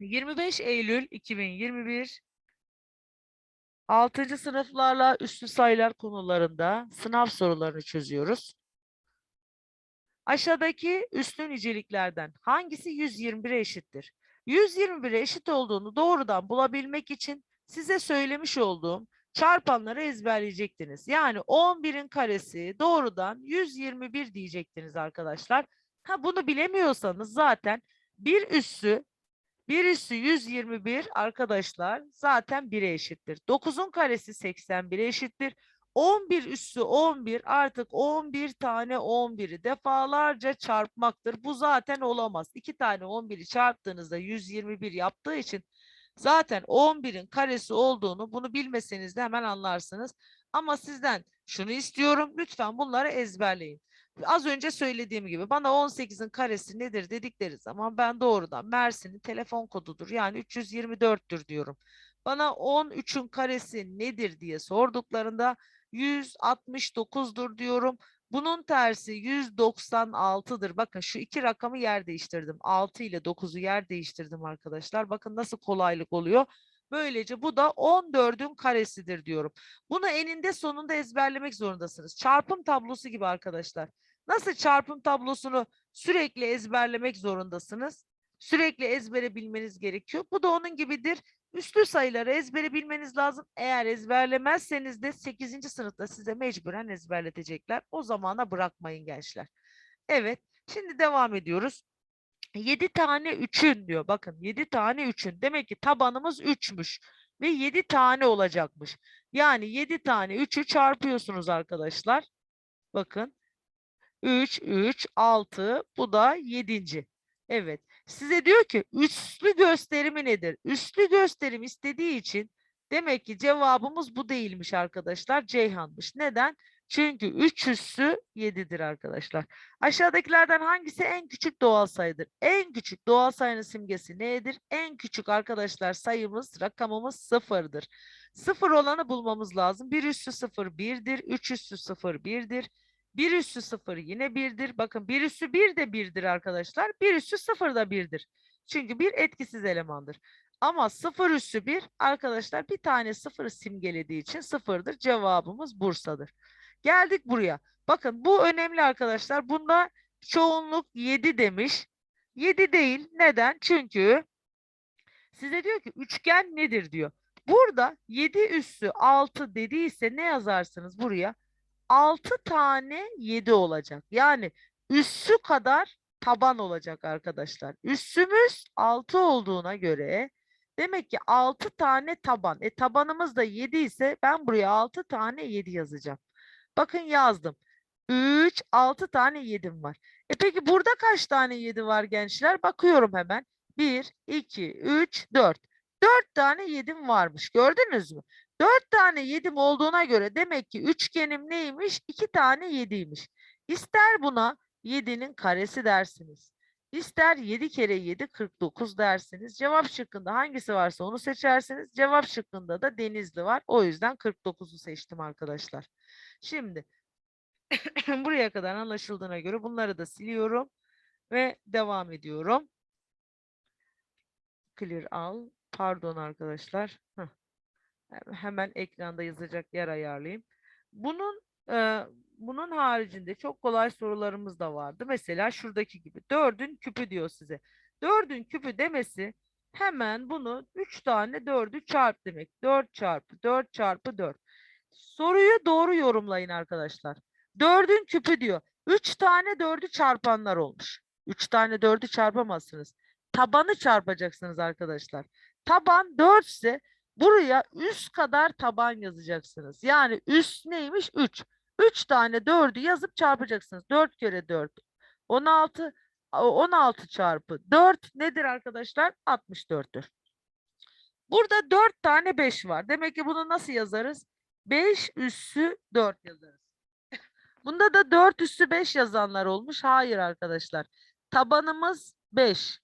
25 Eylül 2021 6. sınıflarla üstü sayılar konularında sınav sorularını çözüyoruz. Aşağıdaki üstü niceliklerden hangisi 121'e eşittir? 121'e eşit olduğunu doğrudan bulabilmek için size söylemiş olduğum çarpanları ezberleyecektiniz. Yani 11'in karesi doğrudan 121 diyecektiniz arkadaşlar. Ha bunu bilemiyorsanız zaten bir üssü bir üssü 121 arkadaşlar zaten 1'e eşittir. 9'un karesi 81'e eşittir. 11 üssü 11 artık 11 tane 11'i defalarca çarpmaktır. Bu zaten olamaz. 2 tane 11'i çarptığınızda 121 yaptığı için zaten 11'in karesi olduğunu bunu bilmeseniz de hemen anlarsınız. Ama sizden şunu istiyorum. Lütfen bunları ezberleyin. Az önce söylediğim gibi bana 18'in karesi nedir dedikleri zaman ben doğrudan Mersin'in telefon kodudur. Yani 324'tür diyorum. Bana 13'ün karesi nedir diye sorduklarında 169'dur diyorum. Bunun tersi 196'dır. Bakın şu iki rakamı yer değiştirdim. 6 ile 9'u yer değiştirdim arkadaşlar. Bakın nasıl kolaylık oluyor. Böylece bu da 14'ün karesidir diyorum. Bunu eninde sonunda ezberlemek zorundasınız. Çarpım tablosu gibi arkadaşlar. Nasıl çarpım tablosunu sürekli ezberlemek zorundasınız? Sürekli ezbere bilmeniz gerekiyor. Bu da onun gibidir. Üslü sayıları ezbere bilmeniz lazım. Eğer ezberlemezseniz de 8. sınıfta size mecburen ezberletecekler. O zamana bırakmayın gençler. Evet, şimdi devam ediyoruz. 7 tane 3'ün diyor. Bakın 7 tane 3'ün. Demek ki tabanımız 3'müş. Ve 7 tane olacakmış. Yani 7 tane 3'ü çarpıyorsunuz arkadaşlar. Bakın. 3, 3, 6. Bu da 7. Evet. Size diyor ki üslü gösterimi nedir? Üslü gösterim istediği için demek ki cevabımız bu değilmiş arkadaşlar. Ceyhan'mış. Neden? Çünkü 3 üssü 7'dir arkadaşlar. Aşağıdakilerden hangisi en küçük doğal sayıdır? En küçük doğal sayının simgesi nedir? En küçük arkadaşlar sayımız, rakamımız sıfırdır. Sıfır olanı bulmamız lazım. 1 üssü 0 1'dir. 3 üssü 0 1'dir. 1 üssü 0 yine 1'dir. Bakın 1 üssü 1 de 1'dir arkadaşlar. 1 üssü 0 da 1'dir. Çünkü bir etkisiz elemandır. Ama 0 üssü 1 arkadaşlar bir tane 0 simgelediği için 0'dır. Cevabımız Bursa'dır. Geldik buraya. Bakın bu önemli arkadaşlar. Bunda çoğunluk 7 demiş. 7 değil. Neden? Çünkü size diyor ki üçgen nedir diyor. Burada 7 üssü 6 dediyse ne yazarsınız buraya? 6 tane 7 olacak. Yani üssü kadar taban olacak arkadaşlar. Üssümüz 6 olduğuna göre demek ki 6 tane taban. E tabanımız da 7 ise ben buraya 6 tane 7 yazacağım. Bakın yazdım. 3, 6 tane 7'm var. E peki burada kaç tane 7 var gençler? Bakıyorum hemen. 1, 2, 3, 4. 4 tane 7'm varmış. Gördünüz mü? 4 tane 7'm olduğuna göre demek ki üçgenim neymiş? 2 tane 7'ymiş. İster buna 7'nin karesi dersiniz. İster 7 kere 7 49 dersiniz. Cevap şıkkında hangisi varsa onu seçersiniz. Cevap şıkkında da Denizli var. O yüzden 49'u seçtim arkadaşlar. Şimdi buraya kadar anlaşıldığına göre bunları da siliyorum ve devam ediyorum. Clear al. Pardon arkadaşlar. Heh. Hemen ekranda yazacak yer ayarlayayım. Bunun e, bunun haricinde çok kolay sorularımız da vardı. Mesela şuradaki gibi. Dördün küpü diyor size. Dördün küpü demesi hemen bunu 3 tane 4'ü çarp demek. 4 çarpı 4 çarpı 4. Soruyu doğru yorumlayın arkadaşlar. Dördün küpü diyor. 3 tane 4'ü çarpanlar olmuş. 3 tane 4'ü çarpamazsınız. Tabanı çarpacaksınız arkadaşlar. Taban 4 ise buraya üst kadar taban yazacaksınız. Yani üst neymiş? 3. 3 tane 4'ü yazıp çarpacaksınız. 4 kere 4. 16 16 çarpı 4 nedir arkadaşlar? 64'tür. Burada 4 tane 5 var. Demek ki bunu nasıl yazarız? 5 üssü 4 yazarız. Bunda da 4 üssü 5 yazanlar olmuş. Hayır arkadaşlar. Tabanımız 5.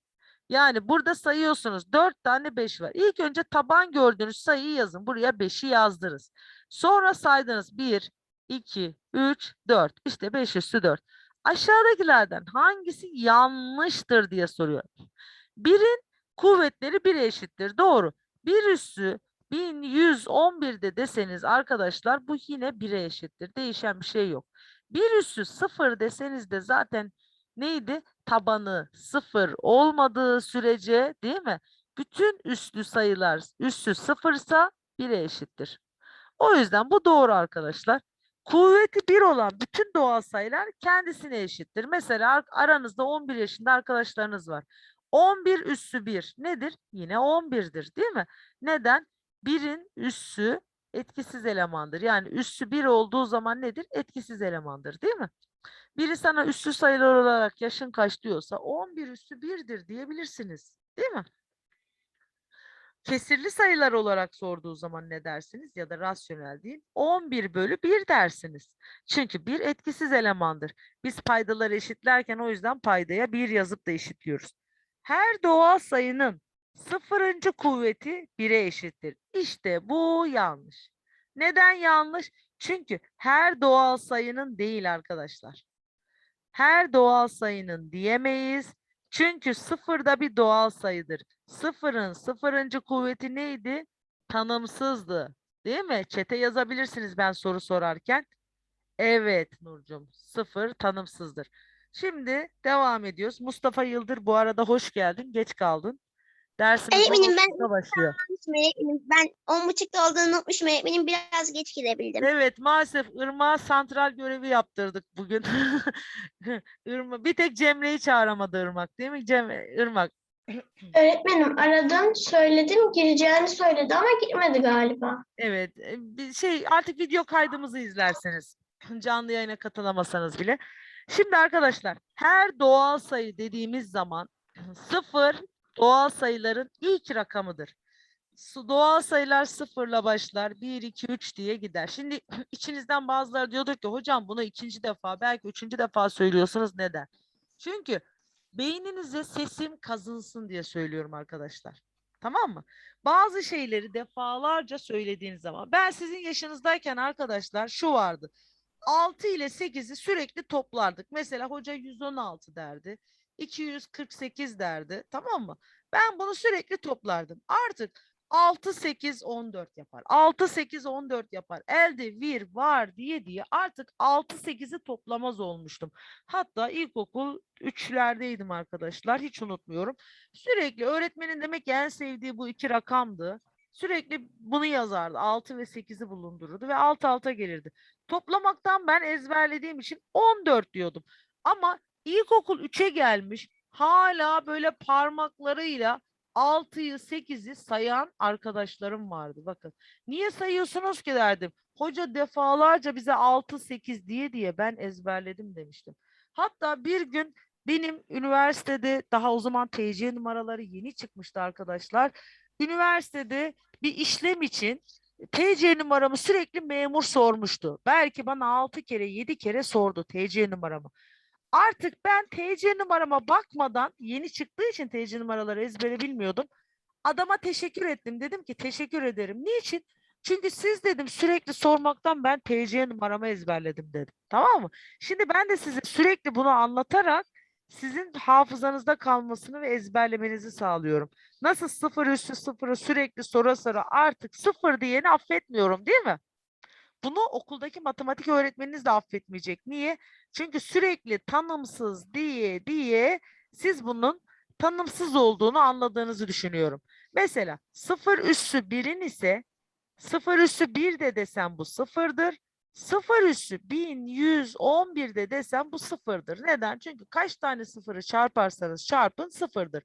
Yani burada sayıyorsunuz. 4 tane 5 var. İlk önce taban gördüğünüz sayıyı yazın. Buraya 5'i yazdınız. Sonra saydınız. 1, 2, 3, 4. İşte 5 üssü 4. Aşağıdakilerden hangisi yanlıştır diye soruyor. Birin Kuvvetleri 1'e eşittir. Doğru. 1 üssü 1111'de deseniz arkadaşlar bu yine 1'e eşittir. Değişen bir şey yok. 1 üssü 0 deseniz de zaten neydi? Tabanı 0 olmadığı sürece değil mi? Bütün üslü sayılar üssü sıfırsa 1'e eşittir. O yüzden bu doğru arkadaşlar. Kuvveti 1 olan bütün doğal sayılar kendisine eşittir. Mesela ar- aranızda 11 yaşında arkadaşlarınız var. 11 üssü 1 nedir? Yine 11'dir değil mi? Neden? 1'in üssü etkisiz elemandır. Yani üssü 1 olduğu zaman nedir? Etkisiz elemandır değil mi? Biri sana üssü sayılar olarak yaşın kaç diyorsa 11 üssü 1'dir diyebilirsiniz. Değil mi? Kesirli sayılar olarak sorduğu zaman ne dersiniz? Ya da rasyonel değil. 11 bölü 1 dersiniz. Çünkü bir etkisiz elemandır. Biz paydaları eşitlerken o yüzden paydaya 1 yazıp da eşitliyoruz. Her doğal sayının sıfırıncı kuvveti 1'e eşittir. İşte bu yanlış. Neden yanlış? Çünkü her doğal sayının değil arkadaşlar. Her doğal sayının diyemeyiz. Çünkü sıfır da bir doğal sayıdır. Sıfırın sıfırıncı kuvveti neydi? Tanımsızdı. Değil mi? Çete yazabilirsiniz ben soru sorarken. Evet Nurcum, sıfır tanımsızdır. Şimdi devam ediyoruz. Mustafa Yıldır bu arada hoş geldin. Geç kaldın. Dersimiz Öğretmenim, ben 10.30'da başlıyor. Öğretmenim ben on buçukta olduğunu unutmuşum öğretmenim biraz geç girebildim. Evet maalesef Irmak'a santral görevi yaptırdık bugün. Irmak, bir tek Cemre'yi çağıramadı Irmak değil mi Cem Irmak? Öğretmenim aradım, söyledim, gireceğini söyledi ama girmedi galiba. Evet e, bir şey artık video kaydımızı izlerseniz canlı yayına katılamasanız bile. Şimdi arkadaşlar her doğal sayı dediğimiz zaman sıfır doğal sayıların ilk rakamıdır. Doğal sayılar sıfırla başlar. 1, 2, 3 diye gider. Şimdi içinizden bazıları diyordur ki hocam bunu ikinci defa belki üçüncü defa söylüyorsunuz. Neden? Çünkü beyninize sesim kazınsın diye söylüyorum arkadaşlar. Tamam mı? Bazı şeyleri defalarca söylediğiniz zaman. Ben sizin yaşınızdayken arkadaşlar şu vardı. 6 ile 8'i sürekli toplardık. Mesela hoca 116 derdi. 248 derdi. Tamam mı? Ben bunu sürekli toplardım. Artık 6, 8, 14 yapar. 6, 8, 14 yapar. Elde vir var diye diye artık 6, 8'i toplamaz olmuştum. Hatta ilkokul 3'lerdeydim arkadaşlar. Hiç unutmuyorum. Sürekli öğretmenin demek ki en sevdiği bu iki rakamdı. Sürekli bunu yazardı. 6 ve 8'i bulundururdu ve alt alta gelirdi. Toplamaktan ben ezberlediğim için 14 diyordum. Ama ilkokul 3'e gelmiş hala böyle parmaklarıyla 6'yı 8'i sayan arkadaşlarım vardı. Bakın niye sayıyorsunuz ki derdim. Hoca defalarca bize 6 8 diye diye ben ezberledim demiştim. Hatta bir gün benim üniversitede daha o zaman TC numaraları yeni çıkmıştı arkadaşlar. Üniversitede bir işlem için TC numaramı sürekli memur sormuştu. Belki bana 6 kere 7 kere sordu TC numaramı. Artık ben TC numarama bakmadan yeni çıktığı için TC numaraları ezbere bilmiyordum. Adama teşekkür ettim. Dedim ki teşekkür ederim. Niçin? Çünkü siz dedim sürekli sormaktan ben TC numaramı ezberledim dedim. Tamam mı? Şimdi ben de size sürekli bunu anlatarak sizin hafızanızda kalmasını ve ezberlemenizi sağlıyorum. Nasıl sıfır üstü sıfırı sürekli sora sora artık sıfır diyeni affetmiyorum değil mi? Bunu okuldaki matematik öğretmeniniz de affetmeyecek. Niye? Çünkü sürekli tanımsız diye diye siz bunun tanımsız olduğunu anladığınızı düşünüyorum. Mesela sıfır üssü birin ise sıfır üssü bir de desem bu sıfırdır. Sıfır üssü 1111 de desem bu sıfırdır. Neden? Çünkü kaç tane sıfırı çarparsanız çarpın sıfırdır.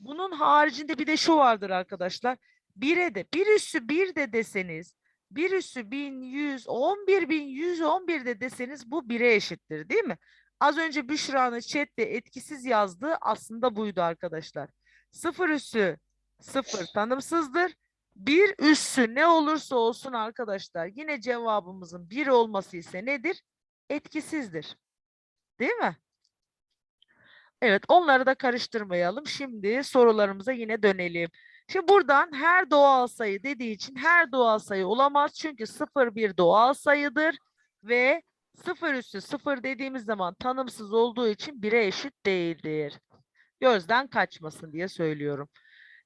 Bunun haricinde bir de şu vardır arkadaşlar. 1'e de bir üssü 1 de deseniz 1 üssü 1100, 11111 de deseniz bu 1'e eşittir değil mi? Az önce Büşra'nın chatte etkisiz yazdığı aslında buydu arkadaşlar. 0 üssü 0 tanımsızdır. 1 üssü ne olursa olsun arkadaşlar yine cevabımızın 1 olması ise nedir? Etkisizdir. Değil mi? Evet onları da karıştırmayalım. Şimdi sorularımıza yine dönelim. Şimdi buradan her doğal sayı dediği için her doğal sayı olamaz. Çünkü 0 bir doğal sayıdır ve 0 üssü 0 dediğimiz zaman tanımsız olduğu için 1'e eşit değildir. Gözden kaçmasın diye söylüyorum.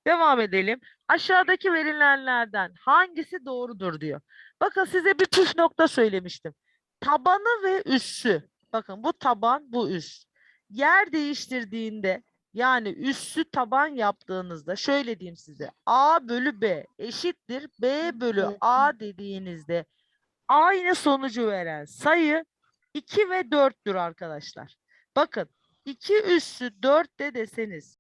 Devam edelim. Aşağıdaki verilenlerden hangisi doğrudur diyor. Bakın size bir püf nokta söylemiştim. Tabanı ve üssü. Bakın bu taban bu üst. Yer değiştirdiğinde yani üssü taban yaptığınızda şöyle diyeyim size. A bölü B eşittir B bölü A dediğinizde aynı sonucu veren sayı 2 ve 4'tür arkadaşlar. Bakın 2 üssü 4 de deseniz